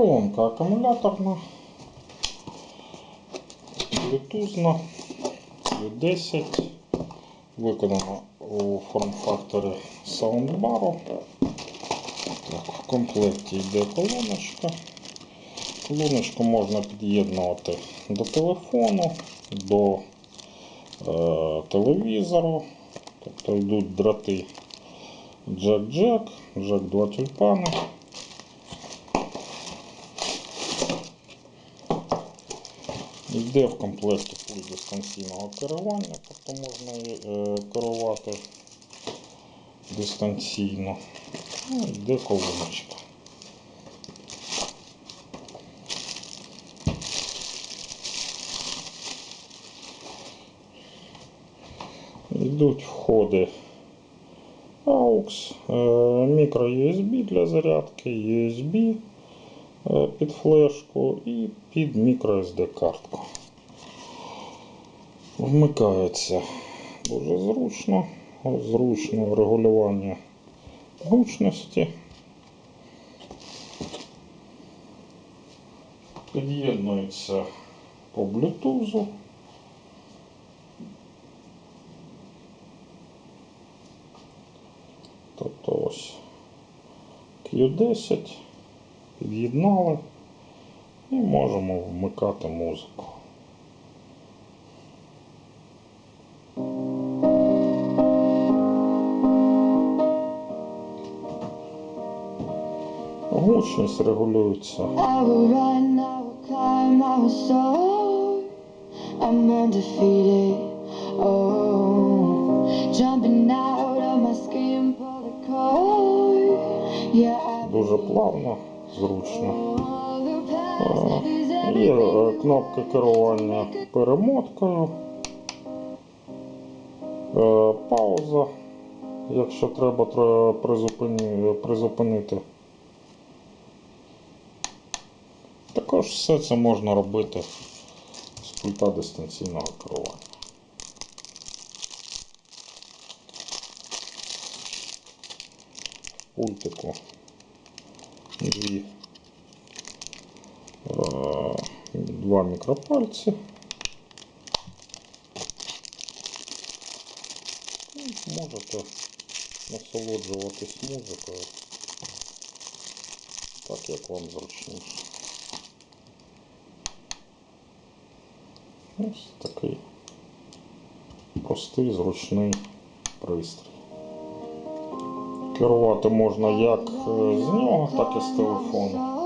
Колонка акумуляторна, блютузна, U10, виконана у форм-факторі саундбару. Так, в комплекті йде колоночка. Колоночку можна під'єднувати до телефону, до е, телевізору. Тобто йдуть дроти джек-джек, джек 2 тюльпани. Йде в комплекті пульт дистанційного керування, тобто можна е, керувати дистанційно. Ну, йде колоночка. Йдуть входи AUX, е, мікро USB для зарядки, USB під флешку і під мікро SD картку. Вмикається дуже зручно, зручно регулювання гучності. Під'єднується по блютузу. Тобто ось Q10 під'єднали і можемо вмикати музику. Гучність регулюється. Oh, дуже плавно, зручно. everything. е, кнопки керування перемоткою, е, пауза, якщо треба призупинити. Також все це можна робити з пульта дистанційного керування. Пультику дві Е, два мікропальці. І Можете насолоджуватись музикою так, як вам зручніше. Ось такий простий, зручний пристрій. Керувати можна як е, з нього, так і з телефону.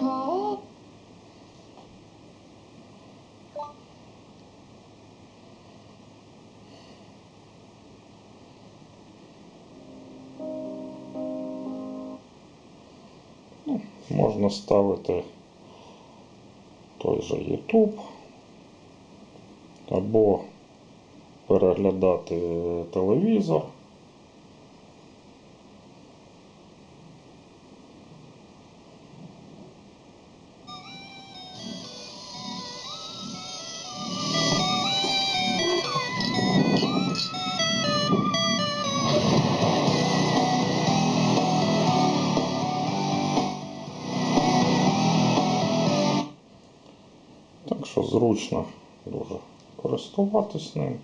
Cord. Можна ставити той же YouTube або переглядати телевізор. Так що зручно дуже користуватись ним.